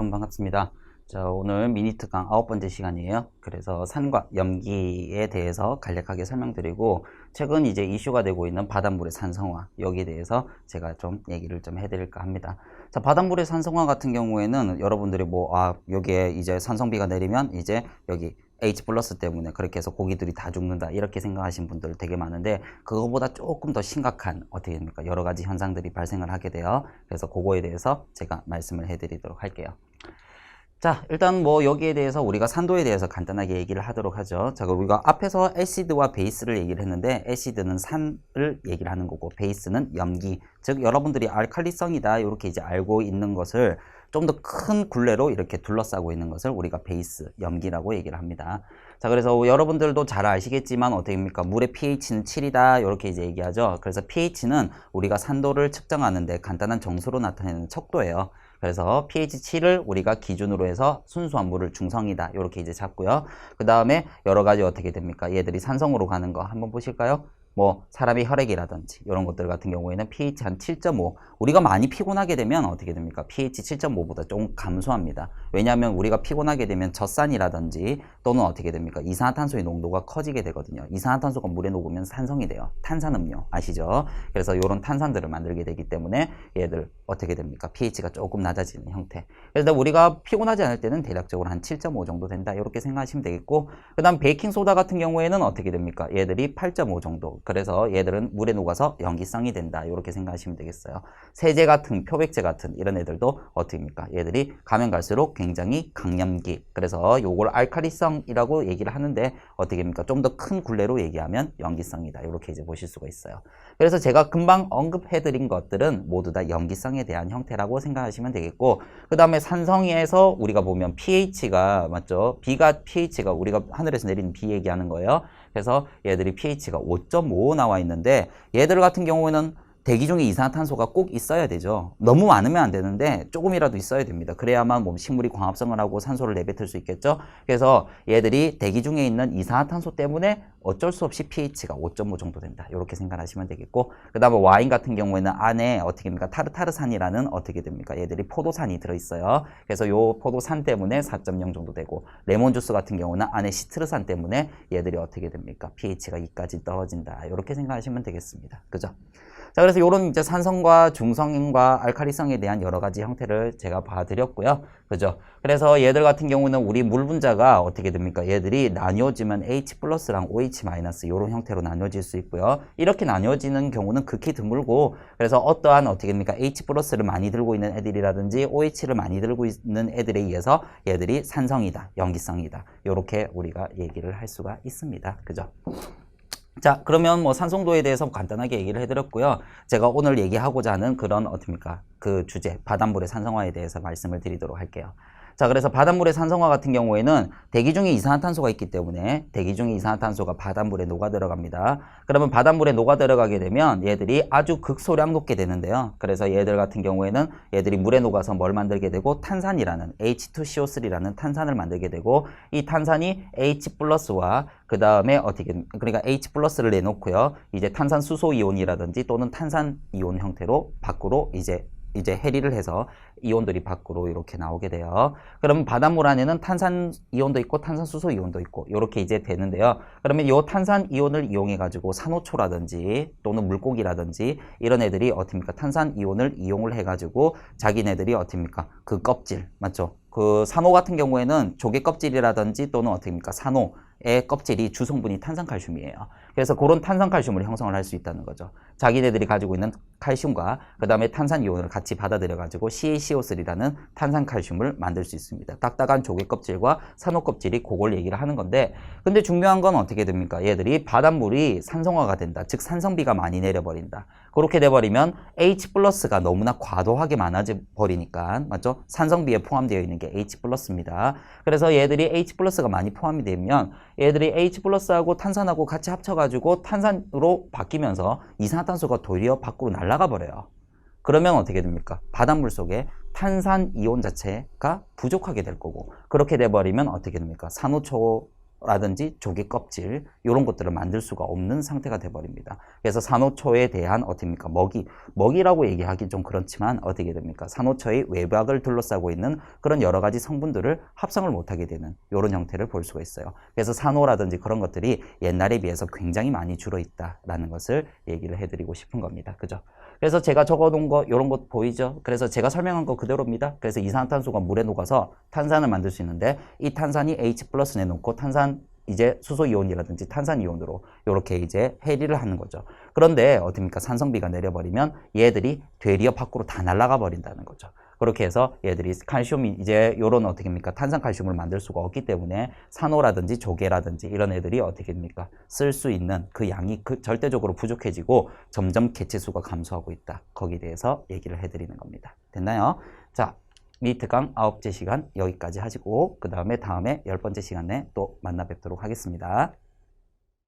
여러분 반갑습니다. 자, 오늘 미니 특강 아홉 번째 시간이에요. 그래서 산과 염기에 대해서 간략하게 설명드리고 최근 이제 이슈가 되고 있는 바닷물의 산성화 여기에 대해서 제가 좀 얘기를 좀 해드릴까 합니다. 자, 바닷물의 산성화 같은 경우에는 여러분들이 뭐, 아, 여기에 이제 산성비가 내리면 이제 여기 H 플러스 때문에 그렇게 해서 고기들이 다 죽는다 이렇게 생각하시는 분들 되게 많은데 그거보다 조금 더 심각한 어떻게 됩니까 여러 가지 현상들이 발생을 하게 돼요 그래서 그거에 대해서 제가 말씀을 해드리도록 할게요 자 일단 뭐 여기에 대해서 우리가 산도에 대해서 간단하게 얘기를 하도록 하죠. 자 우리가 앞에서 애시드와 베이스를 얘기를 했는데 애시드는 산을 얘기를 하는 거고 베이스는 염기. 즉 여러분들이 알칼리성이다. 이렇게 이제 알고 있는 것을 좀 더 큰 굴레로 이렇게 둘러싸고 있는 것을 우리가 베이스 염기라고 얘기를 합니다 자 그래서 여러분들도 잘 아시겠지만 어떻게입니까 물의 pH는 7이다 이렇게 이제 얘기하죠 그래서 pH는 우리가 산도를 측정하는데 간단한 정수로 나타내는 척도예요 그래서 pH 7을 우리가 기준으로 해서 순수한 물을 중성이다. 이렇게 이제 잡고요. 그 다음에 여러 가지 어떻게 됩니까? 얘들이 산성으로 가는 거 한번 보실까요? 뭐 사람의 혈액이라든지 이런 것들 같은 경우에는 pH 한 7.5 우리가 많이 피곤하게 되면 어떻게 됩니까? pH 7.5보다 조금 감소합니다. 왜냐하면 우리가 피곤하게 되면 젖산이라든지 또는 어떻게 됩니까? 이산화탄소의 농도가 커지게 되거든요. 이산화탄소가 물에 녹으면 산성이 돼요. 탄산음료 아시죠? 그래서 이런 탄산들을 만들게 되기 때문에 얘들 어떻게 됩니까? pH가 조금 낮아지는 형태. 그래서 우리가 피곤하지 않을 때는 대략적으로 한 7.5 정도 된다. 이렇게 생각하시면 되겠고 그 다음 베이킹 소다 같은 경우에는 어떻게 됩니까? 얘들이 8.5 정도 그래서 얘들은 물에 녹아서 염기성이 된다. 이렇게 생각하시면 되겠어요. 세제 같은 표백제 같은 이런 애들도 어떻게입니까? 얘들이 가면 갈수록 굉장히 강염기. 그래서 요걸 알카리성이라고 얘기를 하는데 어떻게입니까? 좀 더 큰 굴레로 얘기하면 염기성이다. 이렇게 이제 보실 수가 있어요. 그래서 제가 금방 언급해드린 것들은 모두 다 염기성에 대한 형태라고 생각하시면 되겠고 그 다음에 산성에서 우리가 보면 pH가 맞죠? B가 pH가 우리가 하늘에서 내리는 B 얘기하는 거예요. 그래서 얘들이 pH가 5.5 나와 있는데 얘들 같은 경우에는 대기 중에 이산화탄소가 꼭 있어야 되죠. 너무 많으면 안 되는데 조금이라도 있어야 됩니다. 그래야만 몸 식물이 광합성을 하고 산소를 내뱉을 수 있겠죠. 그래서 얘들이 대기 중에 있는 이산화탄소 때문에 어쩔 수 없이 pH가 5.5 정도 된다. 이렇게 생각하시면 되겠고 그 다음에 와인 같은 경우에는 안에 어떻게 됩니까? 타르타르산이라는 어떻게 됩니까? 얘들이 포도산이 들어있어요. 그래서 요 포도산 때문에 4.0 정도 되고 레몬 주스 같은 경우는 안에 시트르산 때문에 얘들이 어떻게 됩니까? pH가 2까지 떨어진다. 이렇게 생각하시면 되겠습니다. 그죠? 자, 그래서 이런 이제 산성과 중성과 알칼리성에 대한 여러 가지 형태를 제가 봐드렸고요. 그죠? 그래서 얘들 같은 경우는 우리 물 분자가 어떻게 됩니까? 얘들이 나뉘어지면 H 플러스랑 OH 마이너스 이런 형태로 나뉘어질 수 있고요. 이렇게 나뉘어지는 경우는 극히 드물고 그래서 어떠한 어떻게 됩니까? H 플러스를 많이 들고 있는 애들이라든지 OH를 많이 들고 있는 애들에 의해서 얘들이 산성이다, 염기성이다. 이렇게 우리가 얘기를 할 수가 있습니다. 그죠? 자, 그러면 뭐 산성도에 대해서 간단하게 얘기를 해드렸고요. 제가 오늘 얘기하고자 하는 그런 어떻습니까? 그 주제, 바닷물의 산성화에 대해서 말씀을 드리도록 할게요. 자, 그래서 바닷물의 산성화 같은 경우에는 대기 중에 이산화탄소가 있기 때문에 대기 중에 이산화탄소가 바닷물에 녹아 들어갑니다. 그러면 바닷물에 녹아 들어가게 되면 얘들이 아주 극소량 녹게 되는데요. 그래서 얘들 같은 경우에는 얘들이 물에 녹아서 뭘 만들게 되고 탄산이라는 H2CO3라는 탄산을 만들게 되고 이 탄산이 H 플러스와 그 다음에 어떻게 그러니까 H 플러스를 내놓고요. 이제 탄산 수소 이온이라든지 또는 탄산 이온 형태로 밖으로 이제 이제 해리를 해서 이온들이 밖으로 이렇게 나오게 돼요. 그러면 바닷물 안에는 탄산 이온도 있고 탄산 수소 이온도 있고 이렇게 이제 되는데요. 그러면 이 탄산 이온을 이용해 가지고 산호초라든지 또는 물고기라든지 이런 애들이 어떻습니까? 탄산 이온을 이용을 해 가지고 자기네들이 어떻습니까? 그 껍질 맞죠? 그 산호 같은 경우에는 조개 껍질이라든지 또는 어떻습니까? 산호 의 껍질이 주성분이 탄산칼슘이에요. 그래서 그런 탄산칼슘을 형성을 할 수 있다는 거죠. 자기네들이 가지고 있는 칼슘과 그 다음에 탄산 이온을 같이 받아들여 가지고 CaCO3라는 탄산 칼슘을 만들 수 있습니다. 딱딱한 조개 껍질과 산호 껍질이 그걸 얘기를 하는 건데 근데 중요한 건 어떻게 됩니까? 얘들이 바닷물이 산성화가 된다. 즉 산성비가 많이 내려버린다. 그렇게 돼버리면 H 플러스가 너무나 과도하게 많아져 버리니까 맞죠? 산성비에 포함되어 있는 게 H 플러스입니다. 그래서 얘들이 H 플러스가 많이 포함이 되면 얘들이 H 플러스하고 탄산하고 같이 합쳐가지고 탄산으로 바뀌면서 이산화탄 소가 도리어 밖으로 날아가 버려요. 그러면 어떻게 됩니까? 바닷물 속에 탄산 이온 자체가 부족하게 될 거고 그렇게 돼 버리면 어떻게 됩니까? 산호초 라든지 조개 껍질 이런 것들을 만들 수가 없는 상태가 돼버립니다. 그래서 산호초에 대한 어떻게입니까 먹이 먹이라고 얘기하기 좀 그렇지만 어떻게 됩니까? 산호초의 외곽을 둘러싸고 있는 그런 여러 가지 성분들을 합성을 못하게 되는 이런 형태를 볼 수가 있어요. 그래서 산호라든지 그런 것들이 옛날에 비해서 굉장히 많이 줄어 있다라는 것을 얘기를 해드리고 싶은 겁니다. 그죠? 그래서 제가 적어놓은 거 이런 것 보이죠? 그래서 제가 설명한 거 그대로입니다. 그래서 이산화탄소가 물에 녹아서 탄산을 만들 수 있는데 이 탄산이 H 플러스 내놓고 탄산 이제 수소 이온이라든지 탄산 이온으로 이렇게 이제 해리를 하는 거죠. 그런데 어떻습니까? 산성비가 내려버리면 얘들이 되리어 밖으로 다 날아가 버린다는 거죠. 그렇게 해서 얘들이 칼슘이 이제 요런 어떻게 합니까? 탄산 칼슘을 만들 수가 없기 때문에 산호라든지 조개라든지 이런 애들이 어떻게 됩니까? 쓸 수 있는 그 양이 그 절대적으로 부족해지고 점점 개체수가 감소하고 있다. 거기에 대해서 얘기를 해드리는 겁니다. 됐나요? 자, 미트강 아홉째 시간 여기까지 하시고 그 다음에 다음에 열 번째 시간에 또 만나 뵙도록 하겠습니다.